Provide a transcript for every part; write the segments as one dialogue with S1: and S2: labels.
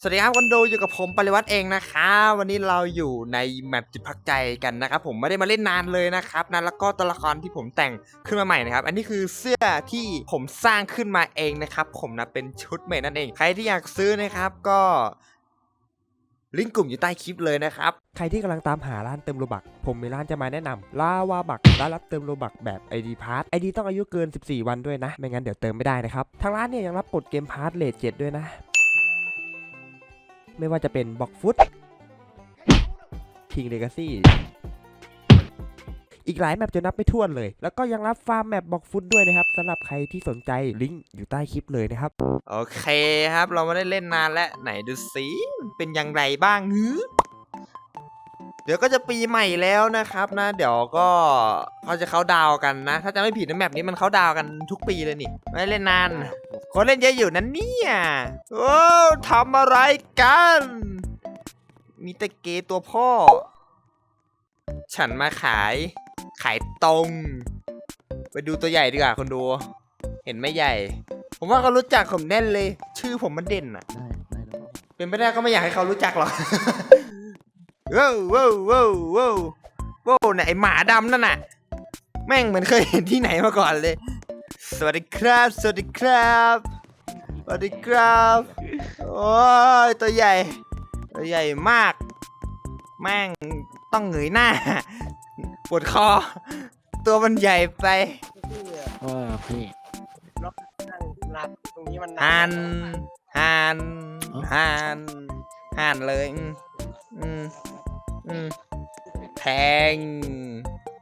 S1: สวัสดีครับคนดูอยู่กับผมปริวัติเองนะครับวันนี้เราอยู่ในแมปจุดพักใจกันนะครับผมไม่ได้มาเล่นนานเลยนะครับนะแล้วก็ตัวละครที่ผมแต่งขึ้นมาใหม่นะครับ อันนี้คือเสื้อที่ผมสร้างขึ้นมาเองนะครับ ผมนะเป็นชุดเมดนั่นเอง ใครที่อยากซื้อนะครับก็ลิงก์กลุ่มอยู่ใต้คลิปเลยนะครับ
S2: ใครที่กำลังตามหาร้านเติมโลบัก ผมมีร้านจะมาแนะนำลาวาบักร้านรับเติมโลบักแบบ ID p a s s ID ต้องอายุเกิน 14 วันด้วยนะ ไม่งั้นเดี๋ยวเติมไม่ได้นะครับ ทางร้านเนี่ยยังรับกดเกมพาร์ทเลทเจ็ดด้วยนะ ไม่ว่าจะเป็นบ็อกฟุตคิงเลกาซี่อีกหลายแมปจะนับไม่ถ้วนเลย แล้วก็ยังรับฟาร์มแมปบ็อกฟุตด้วยนะครับสำหรับใครที่สนใจลิงก์อยู่ใต้คลิปเลยนะครับ
S1: โอเคครับ เราไม่ได้เล่นนานแล้วไหนดูสิเป็นอย่างไรบ้างฮึ เดี๋ยวก็จะปีใหม่แล้วนะครับนะ เดี๋ยวก็เขาจะเขาดาวน์กันนะ ถ้าจะไม่ผิดนะแมปนี้มันเขาดาวน์กันทุกปีเลยนี่ ไม่ได้เล่นนาน คนเล่นเยอะอยู่นั้นเนี่ยโอ้ทำอะไรกัน มีแต่เกย์ตัวพ่อ ฉันมาขาย ขายตรง ไปดูตัวใหญ่ดีกว่าคนดู เห็นไหม่ใหญ่ ผมว่าเขารู้จักผมแน่นเลย ชื่อผมมันเด่นอะ
S3: ได้ได้แล้ว
S1: เป็นไปได้ก็ไม่อยากให้เขารู้จักหรอก ว้าวว้าวว้าวว้าวว้าวเนี่ยไอหมาดำนั่นน่ะ แม่งเหมือนเคยเห็นที่ไหนมาก่อนเลย สวัสดีครับ สวัสดีครับ สวัสดีครับ โอ้ยตัวใหญ่ ตัวใหญ่มาก แม่งต้องเหงยหน้า ปวดคอ ตัวมันใหญ่ไป
S3: ว่าพี่
S4: รับตรงนี้มัน
S1: หันหัน
S3: อ๋อ
S1: หันหันเลยอืมอืมอืม แทง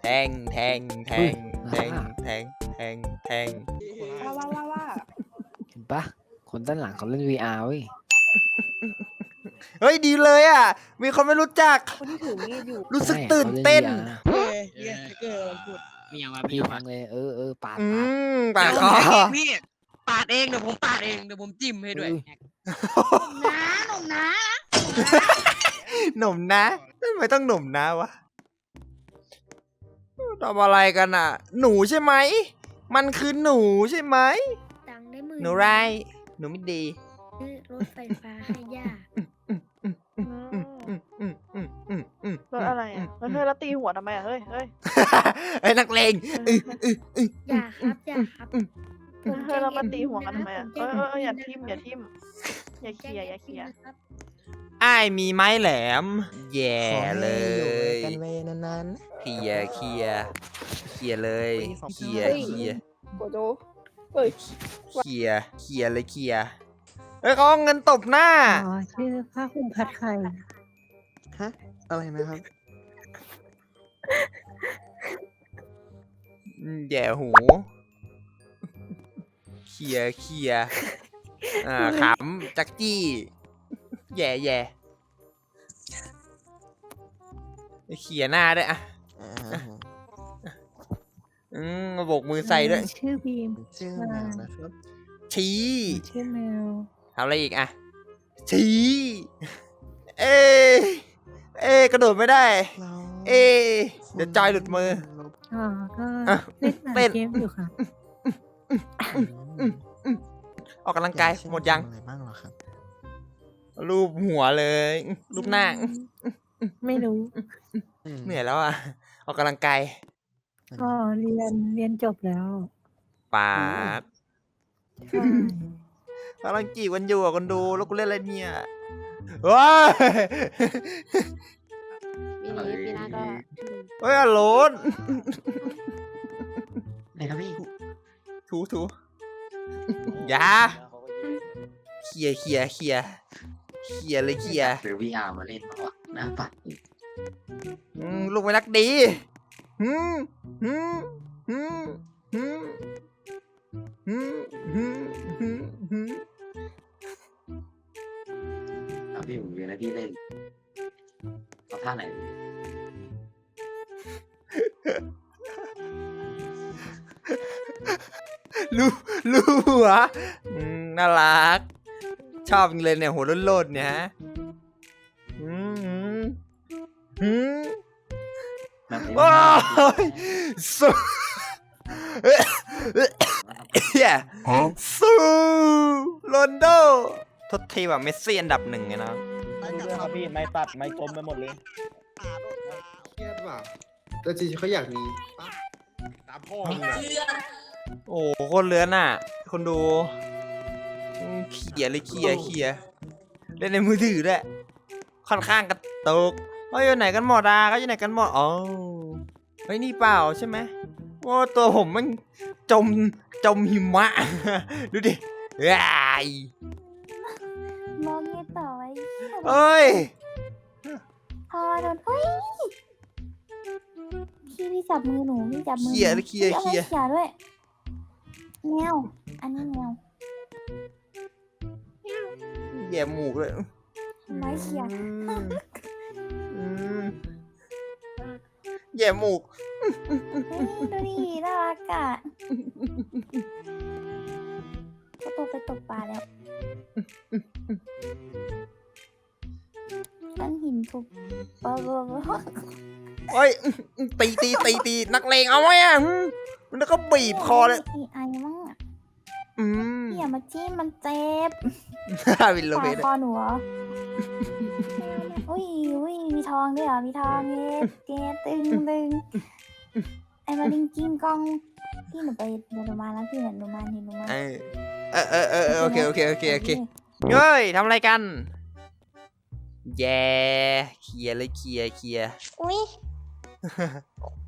S1: แทง แทง แทง แทง แทง แทง แทง
S4: ว่าว่าว่าว่า
S3: เห็นปะคนด้านหลังเขาเล่น VR เว้ย
S1: เฮ้ยดีเลยอะ มีคนไม่รู้จัก
S4: คนที่ถือมีดอยู่
S1: รู้สึก
S3: ใช่
S1: ตื่นเต้น
S3: ขาล่ VR
S4: เฮ้ยเฮ้ยเกิดพูด
S5: มีอย่างมา
S3: พี่
S5: พี่
S3: ฟังเลยเออเออปาด
S1: อื
S3: ปาด
S1: มปาดคอ
S5: พี่ปาดเองเดี๋ยวผมปาดเองเดี๋ยวผมจิ้มให้ด้วย
S3: อุ้ย
S5: น้าหนุ่มน้า
S1: หนุ่มนะทำไมต้องหนุ่มนะวะทำอะไรกันอะ หนูใช่ไหม มันคือหนูใช่ไหม
S6: ตังค์ได้หมื่น
S1: หนูไรายหนูไม่ดี
S6: ซื้อรถไฟฟ้าให้ย่า
S1: อืมอืมอืมอืมอืมอืม
S4: รถอะไรอะมันเฮ้ยแล้วตีหัวทำไมอะเฮ้ยเฮ้ย
S1: ไอ้นักเลงอื้ออื้ออื้อ
S6: อย่าครับอย่าครับผม
S4: เฮ้ย
S6: จะ
S4: เรามา
S6: เห็น
S4: ตีหัวกันทำไมอะ
S6: ผ
S4: เอ
S6: จะ
S4: อเออเอออย่า
S6: ห็น
S4: ทิมอย่าทิมอย่าเคลียร์อย่าเคลียร์
S6: นะครับ
S1: อ้ายมีไม้แหลม แย่
S3: ขอให้
S1: เลย
S3: กันไปนาน
S1: เคลียร์เคลียร์เคลียร์เลยเคลียร์เคลียร์
S4: โกโจเฮ้ย
S1: เคลียร์เคลียร์เลยเคลียร์เฮ้ยเขาเอาเงินตบหน้า
S7: อ๋อชื่อผ้าคลุมพัดไข่
S3: ฮะอะไรนะครับ
S1: อืมแย่หู เคลียร์เคลียร์อ่าขำจักจี้ แย่แย่เคลียร์หน้าด้วยอะอืมมาโบกมือใส่ด้วย
S7: ชื่อบีม
S3: ชื่อแมวนะครับ
S1: ชี้
S7: ชื่อแมว
S1: ทำอะไรอีกอะชี้เอ้ยเอ้ยกระโดดไม่ได้
S3: เรา
S1: เอ้ยเดี๋ยวจอยหลุดมือ
S7: อ๋อก็
S1: อะ
S7: เล่นหลา
S1: เต้
S7: ย
S1: น
S7: เกมอยู่ค่ะ
S1: ออกกำลังกายหมดยัง
S3: อะไรบ้างเหรอครับ
S1: รูปหัวเลยรูปหน้า
S7: ไม่รู้
S1: เหนื่อยแล้วอะ ออกกำลังกาย
S7: ก็เรียนเรียนจบแล้ว
S1: ปาด
S7: ใช่
S1: กำลังจีบกันอยู่อะคนดูแล้วกูเล่นอะไรเนี่ยว้าย
S8: ปีนี้ปีหน้าก็
S1: เฮ้ยอโลน
S3: ไหนครับพี่
S1: ถูถูอยาเคลียร์เคลียร์เคลียร์ เคลียร์เลยเคลียร์
S3: หรือ VR มาเล่นมาวะหน้าปัด
S1: อืมลูกไม่รักดีหืมหืมหืมหืมหืมหืมหืมหืม
S3: เอาพี่ผมเรียนแล้วพี่เล่นเอาท่าไหน
S1: ลูลูหัวอืมน่ารัก ชอบจริงเลยเนี่ยหัวโลดๆเนี่ยฮะอืมหืม
S3: แบบ
S1: โอ้ยสู้เฮียสู้โรนโดทดทีแบบเมสซี่อันดับหนึ่งไงนะ
S8: รู้เรื่องครับพี่ไม่ตัดไม่กลมไปหมดเลย
S9: เครียดว่ะแต่จริงๆเขาอยากมีปะ
S8: ตามพ่อมึงอะ
S1: โอ้โหโคนเลือนอะ คนดูอืม เขี่ยเลยเขี่ยเขี่ยเล่นในมือถือด้วยค่อนข้างกระตุกเฮ้ยอยู่ไหนกันหมดอะเขาอยู่ไหนกันหมดอ๋อเฮ้ยนี่เปล่าใช่ไหมว่าตัวผมมันจมจมหิมะ ดูดิว้าย
S6: มองเงี้ยต่อไว้
S1: เอ้ย
S6: พอโดนเฮ้ยพี่พี่จับมือหนูพี่จับมือ
S1: เขี่ยเลยเขี่ย
S6: พี่อา
S1: เขี่ย
S6: ไว้เขี่ยด้วยแมวอันนี้แมว
S1: แย่หมูกเลย
S6: ไม้เขี่ย
S1: อืมอืมแย่หมูก
S6: เฮ้ยดูดิน่ารักอะก็โตไปตกปลาแล้วฉันหินทุบปะปะปะ
S1: เฮ้ยตีตีตีตีนักเลงเอาไว้อะอืมแล้วก็บีบคอเลย
S6: อีไอมั่งอะ
S1: อืม
S6: พี่ อย่ามาจิ้มมันเจ็บ
S1: วินโล
S6: ปา
S1: เว
S6: ด
S1: ท
S6: คอหนูเหรออุ้ยอุ้ยมีทองด้วยเหรอ มีทองเย็ดเย็ดตึงตึงไอ้มาลิงกินกองพี่หนูไปเดี๋ยวหนูมาแล้วพี่เห็นหนูมาเห็นหนูมา
S1: เออเออเออเออเออโอเคโอเคโอเคโอเคเฮ้ยทำอะไรกัน แย่เคลียร์เลยเคลียร์เคลียร์
S10: อุ้ย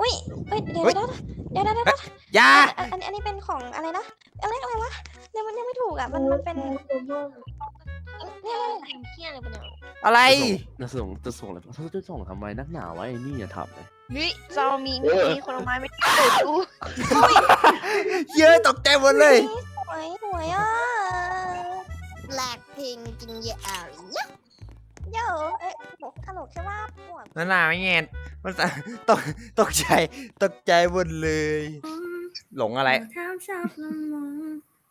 S10: อุ้ยเอ้ยเดี๋ยว
S1: เฮ้ย
S10: เดี๋ยวเดี๋ยวเดี๋ยวเดี๋ยว
S1: อย่า
S10: อันอันอันนี้เป็นของอะไรนะอะไรอะไรวะเดี๋ยวมันยัง ไม่ถูกอะ มันมันเป็นเนี่ยเที่ยอะไรปะเนี่ย
S1: อะไร
S8: จะส่งจะส่งอะไรเขาจะส่งทำไมนักหนาวะไอ้นี่อย่าทำเลย
S4: นี่เรามีมีคนไม้ไม่ติดดู
S1: เยอะตกใจหมดเลย
S10: สวยสวยอะแหลกเพลงจริงเยอะอะเดี๋ยวเอ้ยหนูขนมแค่ว่าปวด
S1: นั่นน่ะไม่เงี้ยมันตกตกใจตกใจหมดเลย หลงอะไร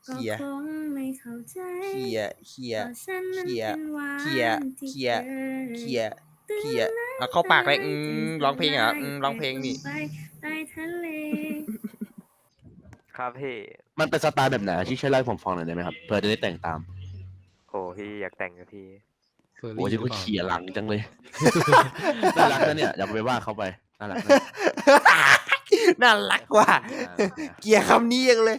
S7: ถามชอบละมองก็
S1: เขี่ย
S7: คงไม่เข้าใจ
S1: เคลียร์เคลียร์
S7: ว่าฉันนั้น
S1: เขี่ย
S7: เป็นหวาน
S1: เขี่ย
S7: ที่
S1: เขี่ย
S7: ค
S1: เคลียร์เคลียร์เอาเข้าปากเลยอืมร้องเพลงเหรออืมร้องเพลงนี่
S7: ไปใต้ทะเล
S11: ครับพี่
S8: มันเป็นสไตล์แบบไหนที่ช่วยเล่าให้ผมฟังหน่อยได้ไหมครับเพื่อจะได้แต่งตาม
S11: โอ้พี่อยากแต่งกับพี่
S8: โอ้ยที่ก็เขี่ยหลังจังเลย น่ารักนะเนี่ยอย่าไปว่าเขาไปน่ารักนะ
S1: น่ารักว่ะ เกลียร์คำนี้ยังเลย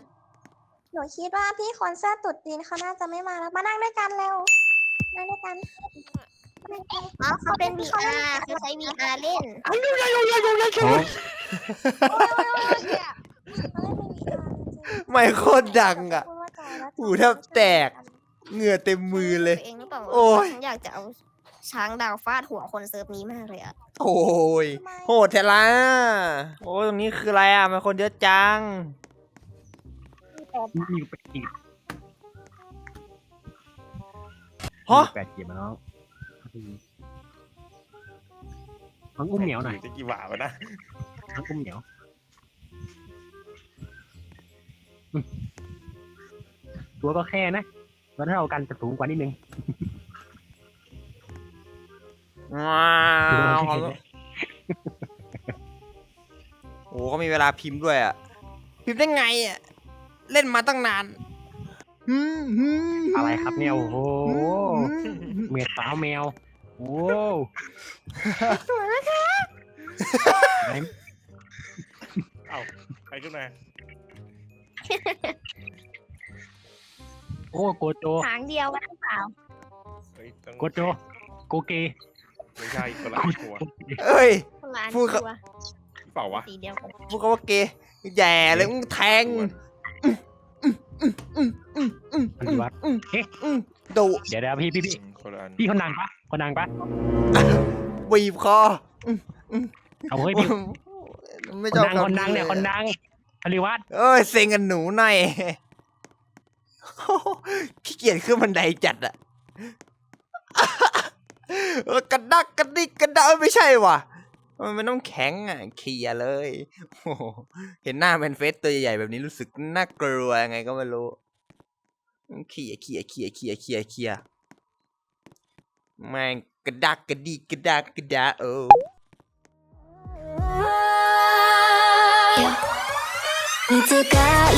S10: หนูคิดว่าพี่คนเสื้อตุดจีนเขาน่าจะไม่มาแล้วมานั่งด้วยกันเร็วนั่งด้วยกันอ๋อเขาเป็น VR เขาใช้ VR เล่น
S8: อ๋อ
S1: ไม่โคตรดังอะหูแทบแตก เหงื่อเต็มมือเลย
S10: เองหรือเปล่า
S1: โอ้ย
S10: ฉันอยากจะเอาช้างดาวฟาดหัวคนเซิร์ฟนี้มากเลยอะ
S1: โอ้ยโหดแท้ละโอ้ยตรงนี้คืออะไรอะมันคนเยอะจัง ฮะ
S11: แปดเกียร์มาน้องน้องอุ้มเหนียวหน่อย
S8: จะกี่บาทวะนะ
S11: น้องอุ้มเหนียวตัวก็แค่นะแล้วถ้าเอากันจะสูงกว่านิดนึง
S1: ว้าวโอ้เขามีเวลาพิมพ์ด้วยอะ พิมพ์ได้ไงอะ เล่นมาตั้งนานหืมหืม
S11: อะไรครับเนี่ยโอ้โห
S1: หืมหืม
S11: เมียสาวแมวโอ้ไหน
S8: ไปขึ้นมา
S11: โอ้โกโจ
S10: หางเดียวกันหรือเปล่า
S11: โกโจโกเก
S8: ไม่ใช่คนละหัว
S1: เอ้ย
S10: คนละอัน
S1: พูดครับ
S10: ตัว
S8: เปล่าวะ
S10: สีเดียวกัน
S1: พูดคำว่าเกย์แย่เลยมึงแทง
S11: ปฏิวัติเอ๊ะ
S1: ดุ
S11: เดี๋ยวเดี๋ยวพี่พี่พี่
S8: คนละอัน
S11: พี่คนดังปะคนดังปะ
S1: บีบคอ
S11: เอาเฮ้ยพี่
S1: ไม่
S11: คน
S1: ชอบ
S11: ดังคนดังเนี่ยคนดังปฏิวัติ
S1: เอ้ยเซ็งกันหนูหน่อยขี้เกียจขึ้นบันไดจัดอะกระดักกระดิกกระดักเอ้ไม่ใช่ว่ะ มันไม่ต้องแข็งอะเคลียเลยโอ้เห็นหน้าแมนเฟสตัวใหญ่ๆแบบนี้รู้สึกน่ากลัวยังไงก็ไม่รู้เคลียเคลียเคลียเคลียเคลียเคลียแม่งกระดักกระดีกระดักกระดาเออ
S10: 疲れ